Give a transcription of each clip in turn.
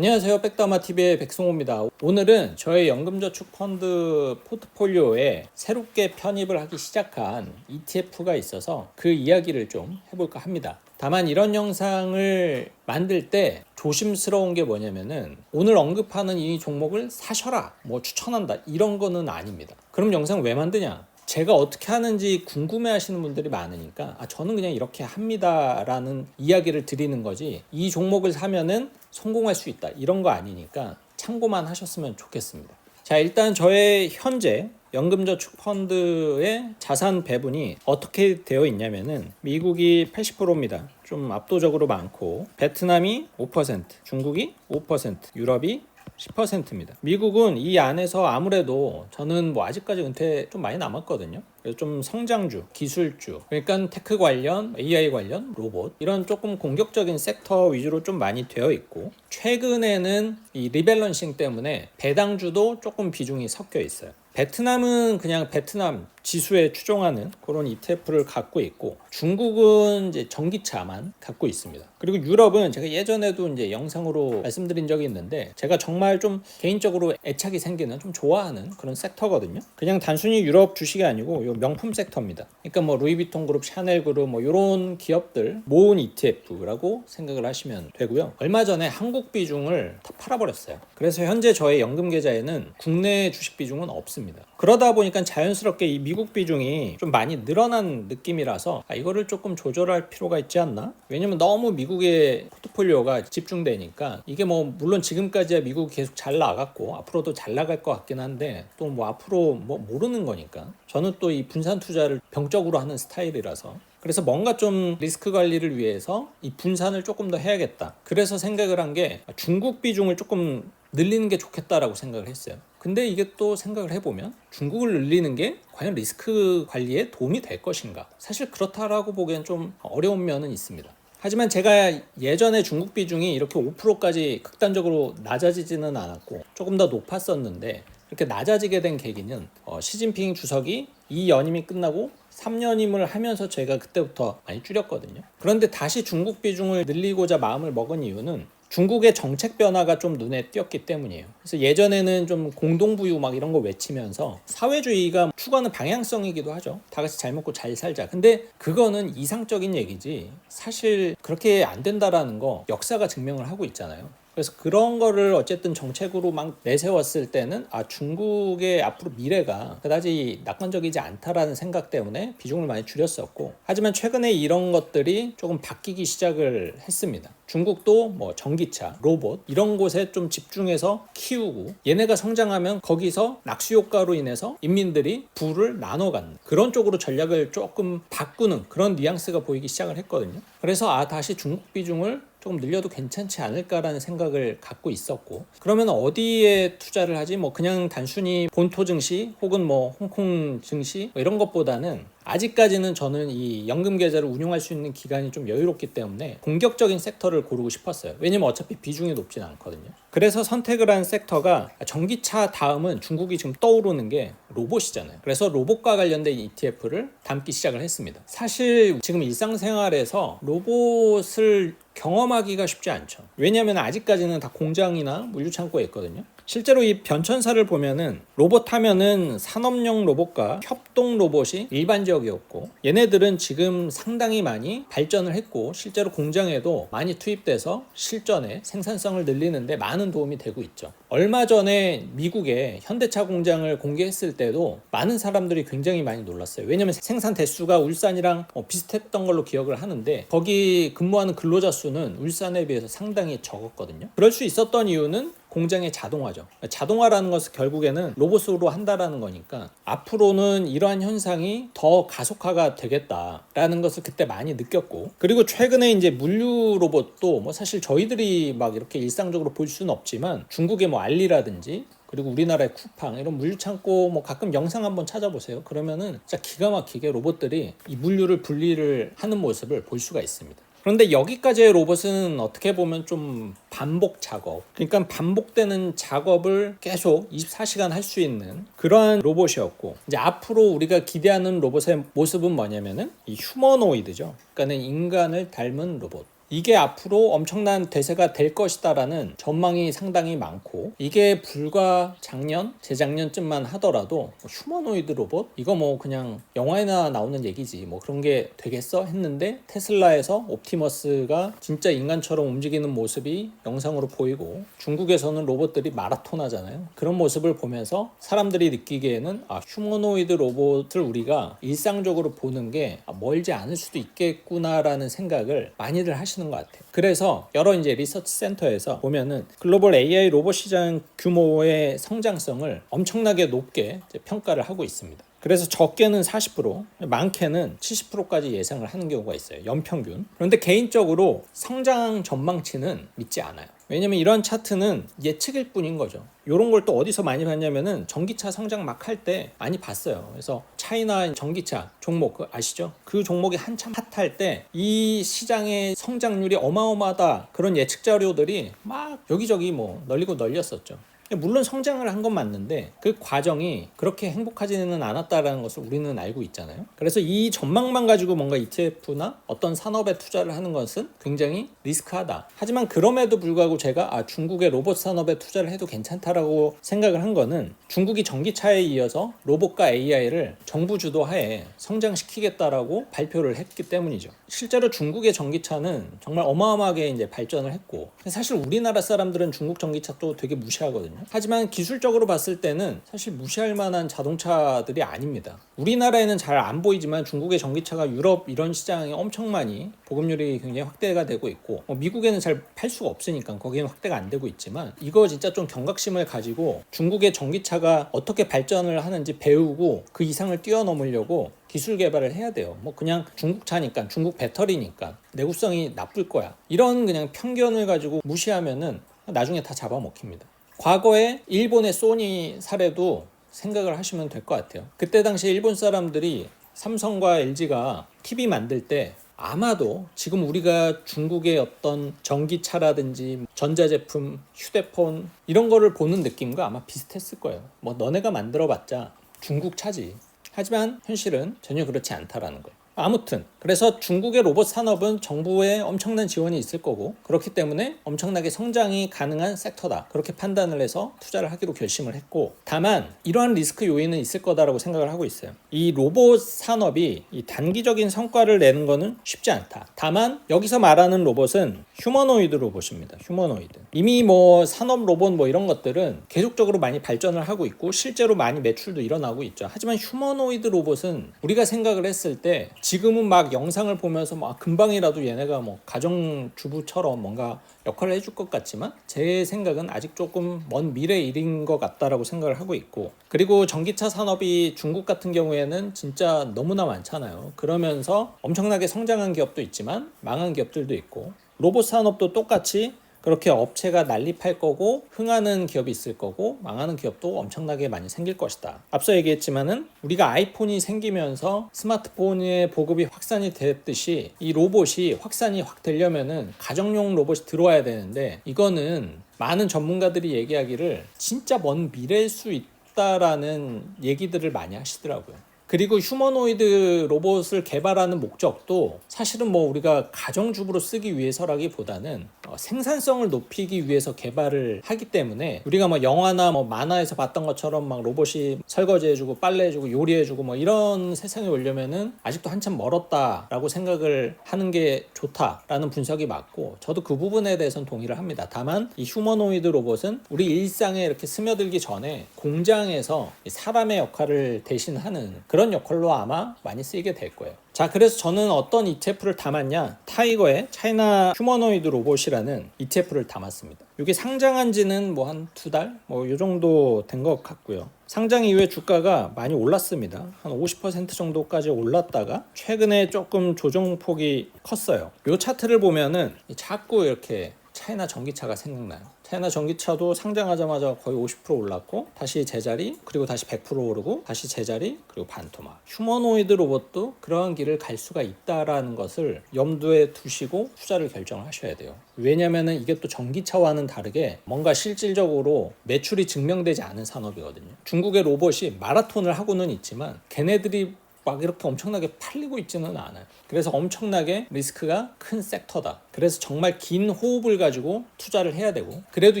안녕하세요. 백다마TV의 백승호입니다. 오늘은 저의 연금저축 펀드 포트폴리오에 새롭게 편입을 하기 시작한 ETF가 있어서 그 이야기를 좀 해볼까 합니다. 다만 이런 영상을 만들 때 조심스러운 게 뭐냐면은 오늘 언급하는 이 종목을 사셔라, 뭐 추천한다, 이런 거는 아닙니다. 그럼 영상 왜 만드냐? 제가 어떻게 하는지 궁금해 하시는 분들이 많으니까 아, 저는 그냥 이렇게 합니다라는 이야기를 드리는 거지 이 종목을 사면은 성공할 수 있다 이런 거 아니니까 참고만 하셨으면 좋겠습니다. 자 일단 저의 현재 연금저축 펀드의 자산 배분이 어떻게 되어 있냐면은 미국이 80%입니다. 좀 압도적으로 많고 베트남이 5%, 중국이 5%, 유럽이 10%입니다. 미국은 이 안에서 아무래도 저는 뭐 아직까지 은퇴 좀 많이 남았거든요. 그래서 좀 성장주, 기술주, 그러니까 테크 관련, AI 관련, 로봇 이런 조금 공격적인 섹터 위주로 좀 많이 되어 있고 최근에는 이 리밸런싱 때문에 배당주도 조금 비중이 섞여 있어요. 베트남은 그냥 베트남 지수에 추종하는 그런 ETF를 갖고 있고 중국은 이제 전기차만 갖고 있습니다. 그리고 유럽은 제가 예전에도 이제 영상으로 말씀드린 적이 있는데 제가 정말 좀 개인적으로 애착이 생기는 좀 좋아하는 그런 섹터거든요. 그냥 단순히 유럽 주식이 아니고 요 명품 섹터입니다. 그러니까 뭐 루이비통 그룹, 샤넬 그룹 뭐 이런 기업들 모은 ETF라고 생각을 하시면 되고요. 얼마 전에 한국 비중을 다 팔아버렸어요. 그래서 현재 저의 연금 계좌에는 국내 주식 비중은 없습니다. 그러다 보니까 자연스럽게 이 미국 비중이 좀 많이 늘어난 느낌이라서 아, 이거를 조금 조절할 필요가 있지 않나? 왜냐면 너무 미국의 포트폴리오가 집중되니까 이게 뭐 물론 지금까지야 미국이 계속 잘 나갔고 앞으로도 잘 나갈 것 같긴 한데 또 뭐 앞으로 뭐 모르는 거니까 저는 또 이 분산 투자를 병적으로 하는 스타일이라서 그래서 뭔가 좀 리스크 관리를 위해서 이 분산을 조금 더 해야겠다. 그래서 생각을 한 게 중국 비중을 조금 늘리는 게 좋겠다라고 생각을 했어요. 근데 이게 또 생각을 해보면 중국을 늘리는 게 과연 리스크 관리에 도움이 될 것인가? 사실 그렇다라고 보기엔 좀 어려운 면은 있습니다. 하지만 제가 예전에 중국 비중이 이렇게 5%까지 극단적으로 낮아지지는 않았고 조금 더 높았었는데 이렇게 낮아지게 된 계기는 어, 시진핑 주석이 이 연임이 끝나고 3년임을 하면서 제가 그때부터 많이 줄였거든요. 그런데 다시 중국 비중을 늘리고자 마음을 먹은 이유는 중국의 정책 변화가 좀 눈에 띄었기 때문이에요. 그래서 예전에는 좀 공동부유 막 이런 거 외치면서 사회주의가 추구하는 방향성이기도 하죠. 다 같이 잘 먹고 잘 살자. 근데 그거는 이상적인 얘기지. 사실 그렇게 안 된다라는 거 역사가 증명을 하고 있잖아요. 그래서 그런 거를 어쨌든 정책으로 막 내세웠을 때는 아 중국의 앞으로 미래가 그다지 낙관적이지 않다라는 생각 때문에 비중을 많이 줄였었고 하지만 최근에 이런 것들이 조금 바뀌기 시작을 했습니다. 중국도 뭐 전기차, 로봇 이런 곳에 좀 집중해서 키우고 얘네가 성장하면 거기서 낙수 효과로 인해서 인민들이 부를 나눠 갖는 그런 쪽으로 전략을 조금 바꾸는 그런 뉘앙스가 보이기 시작을 했거든요. 그래서 아 다시 중국 비중을 조금 늘려도 괜찮지 않을까라는 생각을 갖고 있었고 그러면 어디에 투자를 하지? 뭐 그냥 단순히 본토 증시 혹은 뭐 홍콩 증시 뭐 이런 것보다는 아직까지는 저는 이 연금 계좌를 운용할 수 있는 기간이 좀 여유롭기 때문에 공격적인 섹터를 고르고 싶었어요. 왜냐면 어차피 비중이 높진 않거든요. 그래서 선택을 한 섹터가 전기차 다음은 중국이 지금 떠오르는 게 로봇이잖아요. 그래서 로봇과 관련된 ETF를 담기 시작을 했습니다. 사실 지금 일상생활에서 로봇을 경험하기가 쉽지 않죠. 왜냐하면 아직까지는 다 공장이나 물류창고에 있거든요. 실제로 이 변천사를 보면은 로봇 하면은 산업용 로봇과 협동 로봇이 일반적이었고 얘네들은 지금 상당히 많이 발전을 했고 실제로 공장에도 많이 투입돼서 실전에 생산성을 늘리는데 많은 도움이 되고 있죠. 얼마 전에 미국에 현대차 공장을 공개했을 때도 많은 사람들이 굉장히 많이 놀랐어요. 왜냐면 생산 대수가 울산이랑 어, 비슷했던 걸로 기억을 하는데 거기 근무하는 근로자 수는 울산에 비해서 상당히 적었거든요. 그럴 수 있었던 이유는 공장의 자동화죠. 자동화라는 것은 결국에는 로봇으로 한다라는 거니까 앞으로는 이러한 현상이 더 가속화가 되겠다라는 것을 그때 많이 느꼈고 그리고 최근에 이제 물류 로봇도 뭐 사실 저희들이 막 이렇게 일상적으로 볼 수는 없지만 중국의 뭐 알리라든지 그리고 우리나라의 쿠팡 이런 물류 창고 뭐 가끔 영상 한번 찾아보세요. 그러면은 진짜 기가 막히게 로봇들이 이 물류를 분리를 하는 모습을 볼 수가 있습니다. 그런데 여기까지의 로봇은 어떻게 보면 좀 반복 작업. 그러니까 반복되는 작업을 계속 24시간 할 수 있는 그러한 로봇이었고, 이제 앞으로 우리가 기대하는 로봇의 모습은 뭐냐면은 이 휴머노이드죠. 그러니까는 인간을 닮은 로봇. 이게 앞으로 엄청난 대세가 될 것이다라는 전망이 상당히 많고 이게 불과 작년, 재작년쯤만 하더라도 뭐 휴머노이드 로봇 이거 뭐 그냥 영화에나 나오는 얘기지 뭐 그런 게 되겠어 했는데 테슬라에서 옵티머스가 진짜 인간처럼 움직이는 모습이 영상으로 보이고 중국에서는 로봇들이 마라톤 하잖아요. 그런 모습을 보면서 사람들이 느끼기에는 아 휴머노이드 로봇을 우리가 일상적으로 보는 게 아, 멀지 않을 수도 있겠구나라는 생각을 많이들 하시는 것 같아요. 그래서 여러 이제 리서치 센터에서 보면은 글로벌 AI 로봇 시장 규모의 성장성을 엄청나게 높게 평가를 하고 있습니다. 그래서 적게는 40%, 많게는 70%까지 예상을 하는 경우가 있어요. 연평균. 그런데 개인적으로 성장 전망치는 믿지 않아요. 왜냐면 이런 차트는 예측일 뿐인 거죠. 이런 걸 또 어디서 많이 봤냐면은 전기차 성장 막 할 때 많이 봤어요. 그래서 차이나 전기차 종목 그 아시죠? 그 종목이 한참 핫할 때 이 시장의 성장률이 어마어마하다 그런 예측 자료들이 막 여기저기 뭐 널리고 널렸었죠. 물론 성장을 한 건 맞는데 그 과정이 그렇게 행복하지는 않았다라는 것을 우리는 알고 있잖아요. 그래서 이 전망만 가지고 뭔가 ETF나 어떤 산업에 투자를 하는 것은 굉장히 리스크하다. 하지만 그럼에도 불구하고 제가 아 중국의 로봇 산업에 투자를 해도 괜찮다라고 생각을 한 거는 중국이 전기차에 이어서 로봇과 AI를 정부 주도하에 성장시키겠다라고 발표를 했기 때문이죠. 실제로 중국의 전기차는 정말 어마어마하게 이제 발전을 했고 사실 우리나라 사람들은 중국 전기차 또 되게 무시하거든요. 하지만 기술적으로 봤을 때는 사실 무시할 만한 자동차들이 아닙니다. 우리나라에는 잘 안 보이지만 중국의 전기차가 유럽 이런 시장에 엄청 많이 보급률이 굉장히 확대가 되고 있고 뭐 미국에는 잘 팔 수가 없으니까 거기는 확대가 안 되고 있지만 이거 진짜 좀 경각심을 가지고 중국의 전기차가 어떻게 발전을 하는지 배우고 그 이상을 뛰어넘으려고 기술 개발을 해야 돼요. 뭐 그냥 중국 차니까 중국 배터리니까 내구성이 나쁠 거야. 이런 그냥 편견을 가지고 무시하면은 나중에 다 잡아먹힙니다. 과거에 일본의 소니 사례도 생각을 하시면 될 것 같아요. 그때 당시 일본 사람들이 삼성과 LG가 TV 만들 때 아마도 지금 우리가 중국의 어떤 전기차라든지 전자제품, 휴대폰 이런 거를 보는 느낌과 아마 비슷했을 거예요. 뭐 너네가 만들어 봤자 중국 차지. 하지만 현실은 전혀 그렇지 않다라는 거예요. 아무튼 그래서 중국의 로봇 산업은 정부의 엄청난 지원이 있을 거고 그렇기 때문에 엄청나게 성장이 가능한 섹터다. 그렇게 판단을 해서 투자를 하기로 결심을 했고 다만 이러한 리스크 요인은 있을 거다라고 생각을 하고 있어요. 이 로봇 산업이 이 단기적인 성과를 내는 거는 쉽지 않다. 다만 여기서 말하는 로봇은 휴머노이드 로봇입니다. 휴머노이드. 이미 뭐 산업 로봇 뭐 이런 것들은 계속적으로 많이 발전을 하고 있고 실제로 많이 매출도 일어나고 있죠. 하지만 휴머노이드 로봇은 우리가 생각을 했을 때 지금은 막 영상을 보면서 막 금방이라도 얘네가 뭐 가정 주부처럼 뭔가 역할을 해줄 것 같지만 제 생각은 아직 조금 먼 미래 일인 것 같다라고 생각을 하고 있고 그리고 전기차 산업이 중국 같은 경우에는 진짜 너무나 많잖아요. 그러면서 엄청나게 성장한 기업도 있지만 망한 기업들도 있고 로봇 산업도 똑같이 그렇게 업체가 난립할 거고 흥하는 기업이 있을 거고 망하는 기업도 엄청나게 많이 생길 것이다. 앞서 얘기했지만은 우리가 아이폰이 생기면서 스마트폰의 보급이 확산이 됐듯이 이 로봇이 확산이 확 되려면은 가정용 로봇이 들어와야 되는데 이거는 많은 전문가들이 얘기하기를 진짜 먼 미래일 수 있다라는 얘기들을 많이 하시더라고요. 그리고 휴머노이드 로봇을 개발하는 목적도 사실은 뭐 우리가 가정주부로 쓰기 위해서라기보다는 어, 생산성을 높이기 위해서 개발을 하기 때문에 우리가 뭐 영화나 뭐 만화에서 봤던 것처럼 막 로봇이 설거지해주고 빨래해주고 요리해주고 뭐 이런 세상에 오려면은 아직도 한참 멀었다라고 생각을 하는 게 좋다라는 분석이 맞고 저도 그 부분에 대해서는 동의를 합니다. 다만 이 휴머노이드 로봇은 우리 일상에 이렇게 스며들기 전에 공장에서 사람의 역할을 대신하는 그런 역할로 아마 많이 쓰이게 될 거예요. 자, 그래서 저는 어떤 ETF를 담았냐? 타이거의 차이나 휴머노이드 로봇이라는 ETF를 담았습니다. 이게 상장한 지는 뭐 한 두 달? 뭐 요 정도 된 것 같고요. 상장 이후에 주가가 많이 올랐습니다. 한 50% 정도까지 올랐다가 최근에 조금 조정폭이 컸어요. 이 차트를 보면은 자꾸 이렇게 차이나 전기차가 생각나요. 차이나 전기차도 상장하자마자 거의 50% 올랐고 다시 제자리 그리고 다시 100% 오르고 다시 제자리 그리고 반토막. 휴머노이드 로봇도 그러한 길을 갈 수가 있다라는 것을 염두에 두시고 투자를 결정을 하셔야 돼요. 왜냐면은 이게 또 전기차와는 다르게 뭔가 실질적으로 매출이 증명되지 않은 산업이거든요. 중국의 로봇이 마라톤을 하고는 있지만 걔네들이 막 이렇게 엄청나게 팔리고 있지는 않아요. 그래서 엄청나게 리스크가 큰 섹터다. 그래서 정말 긴 호흡을 가지고 투자를 해야 되고 그래도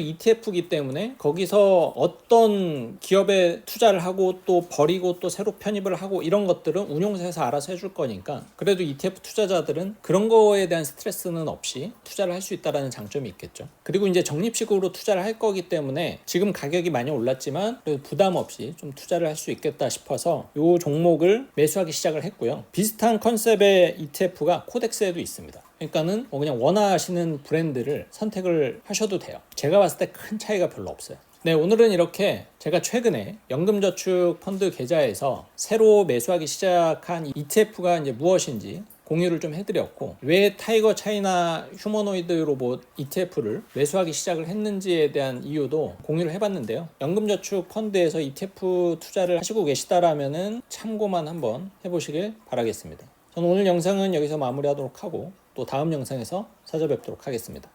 ETF이기 때문에 거기서 어떤 기업에 투자를 하고 또 버리고 또 새로 편입을 하고 이런 것들은 운용사에서 알아서 해줄 거니까 그래도 ETF 투자자들은 그런 거에 대한 스트레스는 없이 투자를 할 수 있다라는 장점이 있겠죠. 그리고 이제 적립식으로 투자를 할 거기 때문에 지금 가격이 많이 올랐지만 부담 없이 좀 투자를 할 수 있겠다 싶어서 이 종목을 매 수하기 시작을 했고요. 비슷한 컨셉의 ETF가 코덱스에도 있습니다. 그러니까는 뭐 그냥 원하시는 브랜드를 선택을 하셔도 돼요. 제가 봤을 때 큰 차이가 별로 없어요. 네, 오늘은 이렇게 제가 최근에 연금저축 펀드 계좌에서 새로 매수하기 시작한 ETF가 이제 무엇인지 공유를 좀 해드렸고 왜 타이거 차이나 휴머노이드 로봇 ETF를 매수하기 시작을 했는지에 대한 이유도 공유를 해봤는데요. 연금저축 펀드에서 ETF 투자를 하시고 계시다라면은 참고만 한번 해보시길 바라겠습니다. 저는 오늘 영상은 여기서 마무리하도록 하고 또 다음 영상에서 찾아뵙도록 하겠습니다.